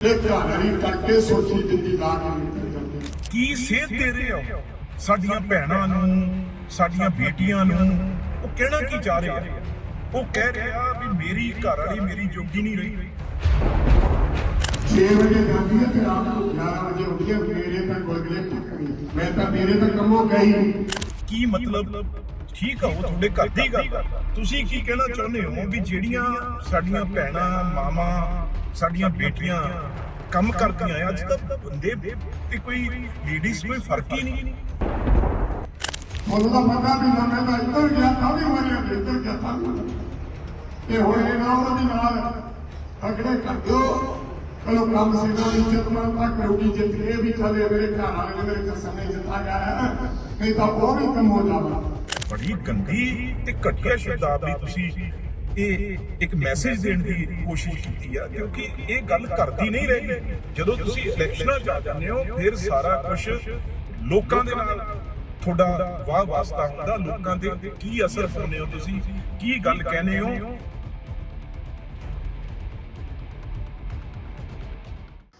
ਇਹ ਕਰਕੇ ਸੋਚੀ ਕੇ ਸੇਧ ਦੇ ਰਹੇ ਹੋ? ਸਾਡੀਆਂ ਭੈਣਾਂ ਨੂੰ ਸਾਡੀਆਂ ਬੇਟੀਆਂ ਨੂੰ ਉਹ ਕਹਿਣਾ ਕੀ ਚਾਹ ਰਹੇ ਆ? ਉਹ ਕਹਿ ਰਿਹਾ ਵੀ ਮੇਰੀ ਘਰ ਵਾਲੀ ਮੇਰੀ ਜੋਗੀ ਨਹੀਂ ਰਹੀ। 6 ਵਜੇ ਜਾਂਦੀ ਹੈ ਤੇ ਰਾਤ ਨੂੰ 11 ਵਜੇ ਉੱਠੀ ਹੈ ਮੇਰੇ ਤਾਂ ਗੁਲਗਲੇ ਟੱਕਰੀ ਮੈਂ ਤਾਂ ਮੇਰੇ ਤਾਂ ਕੰਮੋਂ ਗਈ ਕੀ ਮਤਲਬ? ਠੀਕ ਆ ਉਹ ਤੁਹਾਡੇ ਘਰ ਦੀ ਗੱਲ। ਤੁਸੀਂ ਕੀ ਕਹਿਣਾ ਚਾਹੁੰਦੇ ਹੋ ਵੀ ਜਿਹੜੀਆਂ ਸਾਡੀਆਂ ਭੈਣਾਂ ਮਾਵਾਂ ਸਾਡੀਆਂ ਬੇਟੀਆਂ ਕੰਮ ਕਰਦੀਆਂ ਆ, ਅੱਜ ਤਾਂ ਬੰਦੇ ਤੇ ਕੋਈ ਲੇਡੀਜ਼ ਕੋਈ ਫ਼ਰਕ ਹੀ ਨਹੀਂ ਤਾਂ ਪਤਾ ਵੀ ਨਾ ਮੈਂ ਤਾਂ ਇੱਧਰ ਗਿਆ ਤਾਂ ਵੀ ਮਰਿਆ ਤੇ ਇੱਧਰ ਗਿਆ ਤਾਂ ਵੀ ਮਰਿਆ। ਇਹ ਹੋਏ ਨਾ ਉਹਨਾਂ ਦੇ ਨਾਲ ਅਗੜੇ ਕਰ ਦਿਓ ਚਲੋ ਕੰਮ ਦੀ ਇੱਜ਼ਤ ਮਾਨ ਤੱਕ ਰੋਟੀ ਜਿੱਤ ਕੇ ਇਹ ਵੀ ਚਲੇ ਮੇਰੇ ਘਰ ਵਾਲੇ ਨੇ ਮੇਰੇ ਕਸਮ ਨੇ ਜਿੱਤਾ ਗਿਆ ਹੈ। ਨਹੀਂ ਤਾਂ ਉਹ ਵੀ ਕੰਮ ਹੋ ਜਾਵਾ ਬੜੀ ਗੰਦੀ ਤੇ ਘਟੀਆ ਸ਼ਬਦਾਵਲੀ ਤੁਸੀਂ ਇਹ ਇੱਕ ਮੈਸੇਜ ਦੇਣ ਦੀ ਕੋਸ਼ਿਸ਼ ਕੀਤੀ ਆ, ਕਿਉਂਕਿ ਇਹ ਗੱਲ ਕਰਦੀ ਨਹੀਂ ਰਹੀ ਜਦੋਂ ਤੁਸੀਂ ਇਲੈਕਸ਼ਨਾਂ 'ਚ ਆ ਜਾਂਦੇ ਹੋ, ਫਿਰ ਸਾਰਾ ਕੁਝ ਲੋਕਾਂ ਦੇ ਨਾਲ, ਤੁਹਾਡਾ ਵਾਹ ਵਾਸਤਾ ਹੁੰਦਾ, ਲੋਕਾਂ ਦੇ ਕੀ ਅਸਰ ਪਾਉਂਦੇ ਹੋ ਤੁਸੀਂ? ਕੀ ਗੱਲ ਕਹਿੰਦੇ ਹੋ?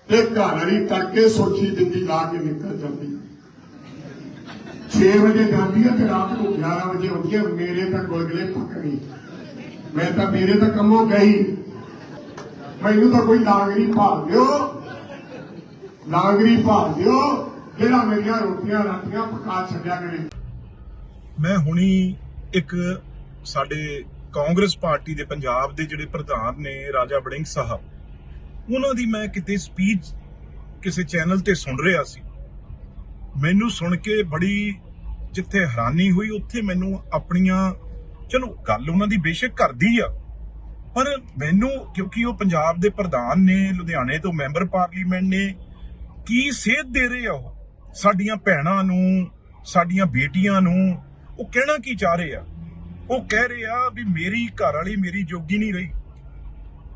ਇਹ ਕਹਾਣੀ ਕਰਕੇ ਸੋਚੀ ਦਿੱਤੀ ਲਾ ਕੇ ਨਿਕਲ ਜਾਂਦੀ। 6 ਵਜੇ ਜਾਂਦੀ ਹੈ ਤੇ ਰਾਤ ਨੂੰ 11 ਵਜੇ ਉੱਠੀ ਮੇਰੇ ਤਾਂ ਗੁਲਗਲੇ ਪੱਕਣੀ ਮੈਂ ਤਾਂ ਮੇਰੇ ਤਾਂ ਕੰਮੋਂ ਗਈ ਮੈਨੂੰ ਤਾਂ ਕੋਈ ਲਾਂਗਰੀ ਭਾਲ ਦਿਓ। ਲਾਂਗਰੀ ਭਾਲ ਦਿਓ। ਜਿਹੜਾ ਮੇਰੀਆਂ ਰੋਟੀਆਂ ਰਾਟੀਆਂ ਪਕਾ ਛੱਡਿਆ ਕਰੇ। ਮੈਂ ਹੁਣੀ ਇੱਕ ਸਾਡੇ ਕਾਂਗਰਸ ਪਾਰਟੀ ਦੇ ਪੰਜਾਬ ਦੇ ਜਿਹੜੇ ਪ੍ਰਧਾਨ ਨੇ ਰਾਜਾ ਵੜਿੰਗ ਸਾਹਿਬ, ਉਹਨਾਂ ਦੀ ਮੈਂ ਕਿਤੇ ਸਪੀਚ ਕਿਸੇ ਚੈਨਲ ਤੇ ਸੁਣ ਰਿਹਾ ਸੀ। ਮੈਨੂੰ ਸੁਣ ਕੇ ਬੜੀ ਜਿੱਥੇ ਹੈਰਾਨੀ ਹੋਈ, ਉੱਥੇ ਮੈਨੂੰ ਆਪਣੀਆਂ ਚਲੋ, ਗੱਲ ਉਹਨਾਂ ਦੀ ਬੇਸ਼ੱਕ ਕਰਦੀ ਆ। ਪਰ ਮੈਨੂੰ, ਕਿਉਂਕਿ ਉਹ ਪੰਜਾਬ ਦੇ ਪ੍ਰਧਾਨ ਨੇ, ਲੁਧਿਆਣੇ ਤੋਂ ਮੈਂਬਰ ਪਾਰਲੀਮੈਂਟ ਨੇ, ਕੀ ਸੇਧ ਦੇ ਰਹੇ ਆ ਉਹ? ਸਾਡੀਆਂ ਭੈਣਾਂ ਨੂੰ, ਸਾਡੀਆਂ ਬੇਟੀਆਂ ਨੂੰ, ਉਹ ਕਹਿਣਾ ਕੀ ਚਾਹ ਰਹੇ ਆ? ਉਹ ਕਹਿ ਰਹੇ ਆ ਵੀ ਮੇਰੀ ਘਰ ਵਾਲੀ ਮੇਰੀ ਜੋਗੀ ਨਹੀਂ ਰਹੀ।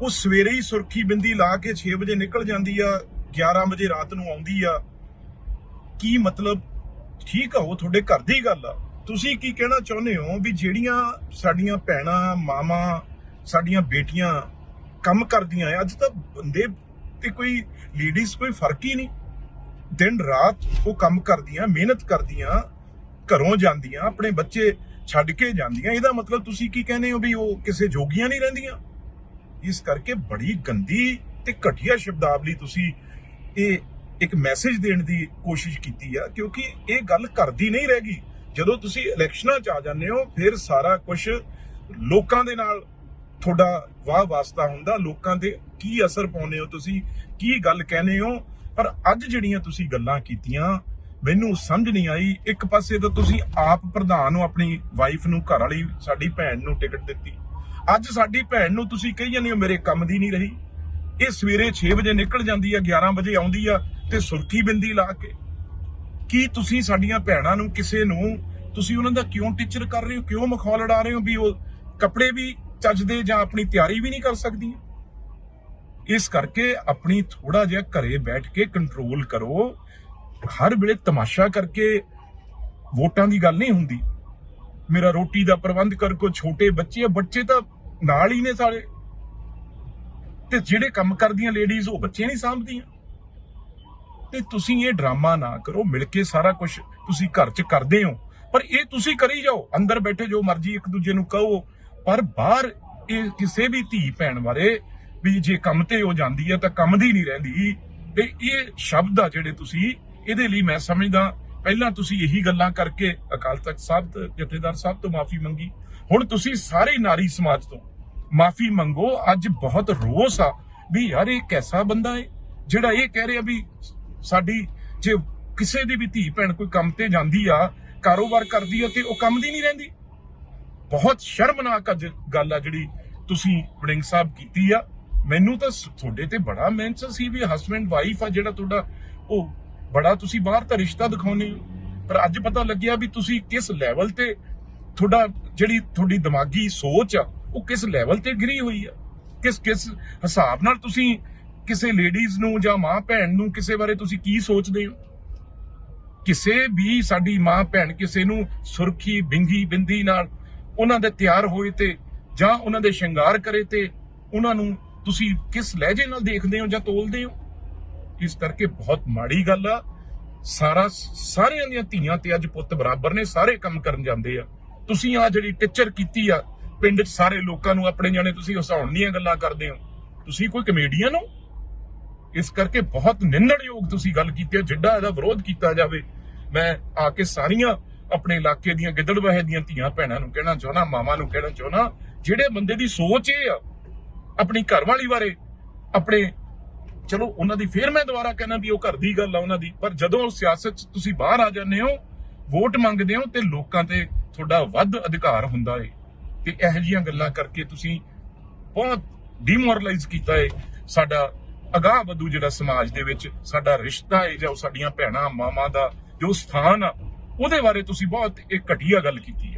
ਉਹ ਸਵੇਰੇ ਹੀ ਸੁਰਖੀ ਬਿੰਦੀ ਲਾ ਕੇ 6 ਵਜੇ ਨਿਕਲ ਜਾਂਦੀ ਆ 11 ਵਜੇ ਰਾਤ ਨੂੰ ਆਉਂਦੀ ਆ। ਕੀ ਮਤਲਬ ਠੀਕ ਆ ਉਹ? ਤੁਹਾਡੇ ਘਰ ਦੀ ਗੱਲ ਆ। ਤੁਸੀਂ ਕੀ ਕਹਿਣਾ ਚਾਹੁੰਦੇ ਹੋ ਵੀ ਜਿਹੜੀਆਂ ਸਾਡੀਆਂ ਭੈਣਾਂ, ਮਾਵਾਂ, ਸਾਡੀਆਂ ਬੇਟੀਆਂ ਕੰਮ ਕਰਦੀਆਂ ਆ ਅੱਜ ਤਾਂ ਬੰਦੇ ਤੇ ਕੋਈ ਲੇਡੀਜ਼ ਕੋਈ ਫ਼ਰਕ ਹੀ ਨਹੀਂ। ਦਿਨ ਰਾਤ ਉਹ ਕੰਮ ਕਰਦੀਆਂ, ਮਿਹਨਤ ਕਰਦੀਆਂ, ਘਰੋਂ ਜਾਂਦੀਆਂ, ਆਪਣੇ ਬੱਚੇ ਛੱਡ ਕੇ ਜਾਂਦੀਆਂ। ਇਹਦਾ ਮਤਲਬ ਤੁਸੀਂ ਕੀ ਕਹਿੰਦੇ ਹੋ ਵੀ ਉਹ ਕਿਸੇ ਜੋਗੀਆਂ ਨਹੀਂ ਰਹਿੰਦੀਆਂ? ਇਸ ਕਰਕੇ ਬੜੀ ਗੰਦੀ ਤੇ ਘਟੀਆ ਸ਼ਬਦਾਵਲੀ ਤੁਸੀਂ ਇਹ ਇੱਕ ਮੈਸੇਜ ਦੇਣ ਦੀ ਕੋਸ਼ਿਸ਼ ਕੀਤੀ ਆ, ਕਿਉਂਕਿ ਇਹ ਗੱਲ ਕਰਦੀ ਨਹੀਂ ਰਹਿ ਗਈ। ਜਦੋਂ ਤੁਸੀਂ ਇਲੈਕਸ਼ਨਾਂ 'ਚ ਆ ਜਾਂਦੇ ਹੋ, ਫਿਰ ਸਾਰਾ ਕੁਝ ਲੋਕਾਂ ਦੇ ਨਾਲ ਤੁਹਾਡਾ ਵਾਹ ਵਾਸਤਾ ਹੁੰਦਾ। ਲੋਕਾਂ 'ਤੇ ਕੀ ਅਸਰ ਪਾਉਂਦੇ ਹੋ ਤੁਸੀਂ? ਕੀ ਗੱਲ ਕਹਿੰਦੇ ਹੋ? ਪਰ ਅੱਜ ਜਿਹੜੀਆਂ ਤੁਸੀਂ ਗੱਲਾਂ ਕੀਤੀਆਂ, ਮੈਨੂੰ ਸਮਝ ਨਹੀਂ ਆਈ। ਇੱਕ ਪਾਸੇ ਤਾਂ ਤੁਸੀਂ ਆਪ ਪ੍ਰਧਾਨ ਨੂੰ ਆਪਣੀ ਵਾਈਫ ਨੂੰ, ਘਰ ਵਾਲੀ, ਸਾਡੀ ਭੈਣ ਨੂੰ ਟਿਕਟ ਦਿੱਤੀ। ਅੱਜ ਸਾਡੀ ਭੈਣ ਨੂੰ ਤੁਸੀਂ ਕਹੀ ਜਾਂਦੇ ਹੋ, ਮੇਰੇ ਕੰਮ ਦੀ ਨਹੀਂ ਰਹੀ। ਇਹ ਸਵੇਰੇ 6 ਵਜੇ ਨਿਕਲ ਜਾਂਦੀ ਆ 11 ਵਜੇ ਆਉਂਦੀ ਆ ਤੇ ਸੁਰਖੀ ਬਿੰਦੀ ਲਾ ਕੇ ਕੀ ਤੁਸੀਂ ਸਾਡੀਆਂ ਭੈਣਾਂ ਨੂੰ ਕਿਸੇ ਨੂੰ, ਤੁਸੀਂ ਉਹਨਾਂ ਦਾ ਕਿਉਂ ਟੀਚਰ ਕਰ ਰਹੇ ਹੋ, ਕਿਉਂ ਮਖੌਲ ਉਡਾ ਰਹੇ ਹੋ ਵੀ ਉਹ ਕੱਪੜੇ ਵੀ ਚੱਜਦੇ ਜਾਂ ਆਪਣੀ ਤਿਆਰੀ ਵੀ ਨਹੀਂ ਕਰ ਸਕਦੀ ਇਸ ਕਰਕੇ ਆਪਣੀ ਥੋੜਾ ਜਿਹਾ ਘਰੇ ਬੈਠ ਕੇ ਕੰਟਰੋਲ ਕਰੋ। ਹਰ ਵੇਲੇ ਤਮਾਸ਼ਾ ਕਰਕੇ ਵੋਟਾਂ ਦੀ ਗੱਲ ਨਹੀਂ ਹੁੰਦੀ। ਮੇਰਾ ਰੋਟੀ ਦਾ ਪ੍ਰਬੰਧ ਕਰ ਕੋ ਛੋਟੇ ਬੱਚੇ ਆ, ਬੱਚੇ ਤਾਂ ਨਾਲ ਹੀ ਨੇ ਸਾਰੇ। ਤੇ ਜਿਹੜੇ ਕੰਮ ਕਰਦੀਆਂ ਲੇਡੀਜ਼ ਉਹ ਬੱਚੇ ਨਹੀਂ ਸਾਂਭਦੀਆਂ। ਤੇ ਤੁਸੀਂ ਇਹ ਡਰਾਮਾ ਨਾ ਕਰੋ, ਮਿਲ ਕੇ ਸਾਰਾ ਕੁਝ ਤੁਸੀਂ ਘਰ 'ਚ ਕਰਦੇ ਹੋ। ਪਰ ਇਹ ਤੁਸੀਂ ਕਰੀ ਜਾਓ, ਅੰਦਰ ਬੈਠੇ ਜੋ ਮਰਜ਼ੀ ਇੱਕ ਦੂਜੇ ਨੂੰ ਕਹੋ। ਪਰ ਬਾਹਰ ਇਹ ਕਿਸੇ ਵੀ ਧੀ ਭੈਣ ਬਾਰੇ ਵੀ ਜੇ ਕੰਮ ਤੇ ਉਹ ਜਾਂਦੀ ਹੈ ਤਾਂ ਕੰਮ ਦੀ ਨਹੀਂ ਰਹਿੰਦੀ। ਤੇ ਇਹ ਸ਼ਬਦ ਆ ਜਿਹੜੇ ਤੁਸੀਂ, ਇਹਦੇ ਲਈ ਮੈਂ ਸਮਝਦਾ, ਪਹਿਲਾਂ ਤੁਸੀਂ ਇਹੀ ਗੱਲਾਂ ਕਰਕੇ ਅਕਾਲ ਤਖਤ ਸਾਹਿਬ ਜਥੇਦਾਰ ਸਾਹਿਬ ਤੋਂ ਮਾਫੀ ਮੰਗੀ। ਹੁਣ ਤੁਸੀਂ ਸਾਰੇ ਨਾਰੀ ਸਮਾਜ ਤੋਂ ਮਾਫੀ ਮੰਗੋ। ਅੱਜ ਬਹੁਤ ਰੋਸ ਆ ਵੀ ਯਾਰ ਇਹ ਕੈਸਾ ਬੰਦਾ ਹੈ ਜਿਹੜਾ ਇਹ ਕਹਿ ਰਿਹਾ ਵੀ ਸਾਡੀ ਜੇ ਕਿਸੇ ਦੀ ਵੀ ਧੀ ਭੈਣ ਕੋਈ ਕੰਮ ਤੇ ਜਾਂਦੀ ਆ, ਕਾਰੋਬਾਰ ਕਰਦੀ ਆ ਤੇ ਉਹ ਕੰਮ ਦੀ ਨਹੀਂ ਰਹਿੰਦੀ। ਬਹੁਤ ਸ਼ਰਮਨਾਕ ਅੱਜ ਗੱਲ ਆ ਜਿਹੜੀ ਤੁਸੀਂ ਵੜਿੰਗ ਸਾਹਿਬ ਕੀਤੀ ਆ। ਮੈਨੂੰ ਤਾਂ ਤੁਹਾਡੇ ਤੇ ਬੜਾ ਮਿਹਨਤ ਸੀ ਵੀ ਹਸਬੰਡ ਵਾਈਫ ਆ ਜਿਹੜਾ ਤੁਹਾਡਾ, ਉਹ ਬੜਾ ਤੁਸੀਂ ਬਾਹਰ ਤਾਂ ਰਿਸ਼ਤਾ ਦਿਖਾਉਨੇ ਹੋ। ਪਰ ਅੱਜ ਪਤਾ ਲੱਗਿਆ ਵੀ ਤੁਸੀਂ ਕਿਸ ਲੈਵਲ ਤੇ ਤੁਹਾਡਾ ਜਿਹੜੀ ਤੁਹਾਡੀ ਦਿਮਾਗੀ ਸੋਚ ਆ, ਉਹ ਕਿਸ ਲੈਵਲ ਤੇ ਗਿਰੀ ਹੋਈ ਆ। ਕਿਸ ਕਿਸ ਹਿਸਾਬ ਨਾਲ ਤੁਸੀਂ ਕਿਸੇ ਲੇਡੀਜ਼ ਨੂੰ ਜਾਂ ਮਾਂ ਭੈਣ ਨੂੰ ਕਿਸੇ ਬਾਰੇ ਤੁਸੀਂ ਕੀ ਸੋਚਦੇ ਹੋ? ਕਿਸੇ ਵੀ ਸਾਡੀ ਮਾਂ ਭੈਣ ਕਿਸੇ ਨੂੰ ਸੁਰਖੀ, ਬਿੰਗੀ, ਬਿੰਦੀ ਨਾਲ ਉਹਨਾਂ ਦੇ ਤਿਆਰ ਹੋਏ ਤੇ ਜਾਂ ਉਹਨਾਂ ਦੇ ਸ਼ਿੰਗਾਰ ਕਰੇ ਤੇ ਉਹਨਾਂ ਨੂੰ ਤੁਸੀਂ ਕਿਸ ਲਹਿਜੇ ਨਾਲ ਦੇਖਦੇ ਹੋ ਜਾਂ ਤੋਲਦੇ ਹੋ? ਇਸ ਕਰਕੇ ਬਹੁਤ ਮਾੜੀ ਗੱਲ ਆ। ਸਾਰਾ ਸਾਰਿਆਂ ਦੀਆਂ ਧੀਆਂ ਤੇ ਅੱਜ ਪੁੱਤ ਬਰਾਬਰ ਨੇ, ਸਾਰੇ ਕੰਮ ਕਰਨ ਜਾਂਦੇ ਆ। ਤੁਸੀਂ ਆ ਜਿਹੜੀ ਟੀਚਰ ਕੀਤੀ ਆ, ਪਿੰਡ 'ਚ ਸਾਰੇ ਲੋਕਾਂ ਨੂੰ, ਆਪਣੇ ਜਾਣੇ ਤੁਸੀਂ ਹਸਾਉਣ ਦੀਆਂ ਗੱਲਾਂ ਕਰਦੇ ਹੋ। ਤੁਸੀਂ ਕੋਈ ਕਮੇਡੀਅਨ ਹੋ? ਇਸ ਕਰਕੇ ਬਹੁਤ ਨਿੰਦਣਯੋਗ ਤੁਸੀਂ ਗੱਲ ਕੀਤੀ ਹੈ, ਜਿੱਡਾ ਇਹਦਾ ਵਿਰੋਧ ਕੀਤਾ ਜਾਵੇ। ਮੈਂ ਆ ਕੇ ਸਾਰੀਆਂ ਆਪਣੇ ਇਲਾਕੇ ਦੀਆਂ ਗਿੱਦੜਬਾਹੇ ਦੀਆਂ ਧੀਆਂ ਭੈਣਾਂ ਨੂੰ ਕਹਿਣਾ ਚਾਹਣਾ ਮਾਵਾਂ ਨੂੰ ਕਹਿਣਾ ਚਾਹਣਾ ਜਿਹੜੇ ਬੰਦੇ ਦੀ ਸੋਚ ਇਹ ਆ, ਆਪਣੀ ਘਰਵਾਲੀ ਬਾਰੇ, ਆਪਣੇ, ਚਲੋ ਉਹਨਾਂ ਦੀ ਫੇਰ ਮੈਂ ਦੁਬਾਰਾ ਕਹਿਣਾ ਵੀ ਉਹ ਘਰ ਦੀ ਗੱਲ ਆ ਉਹਨਾਂ ਦੀ, ਪਰ ਜਦੋਂ ਸਿਆਸਤ 'ਚ ਤੁਸੀਂ ਬਾਹਰ ਆ ਜਾਂਦੇ ਹੋ, ਵੋਟ ਮੰਗਦੇ ਹੋ ਤੇ ਲੋਕਾਂ ਤੇ ਤੁਹਾਡਾ ਵੱਧ ਅਧਿਕਾਰ ਹੁੰਦਾ ਏ। ਤੇ ਇਹੋ ਜਿਹੀਆਂ ਗੱਲਾਂ ਕਰਕੇ ਤੁਸੀਂ ਬਹੁਤ ਡੀਮੋਰਲਾਈਜ਼ ਕੀਤਾ ਏ ਸਾਡਾ ਅਗਾਹ ਵਧੂ ਜਿਹੜਾ ਸਮਾਜ ਦੇ ਵਿੱਚ ਸਾਡਾ ਰਿਸ਼ਤਾ ਹੈ ਜਾਂ ਉਹ ਸਾਡੀਆਂ ਭੈਣਾਂ, ਮਾਵਾਂ ਦਾ ਜੋ ਸਥਾਨ ਆ, ਉਹਦੇ ਬਾਰੇ ਤੁਸੀਂ ਬਹੁਤ ਇੱਕ ਘਟੀਆ ਗੱਲ ਕੀਤੀ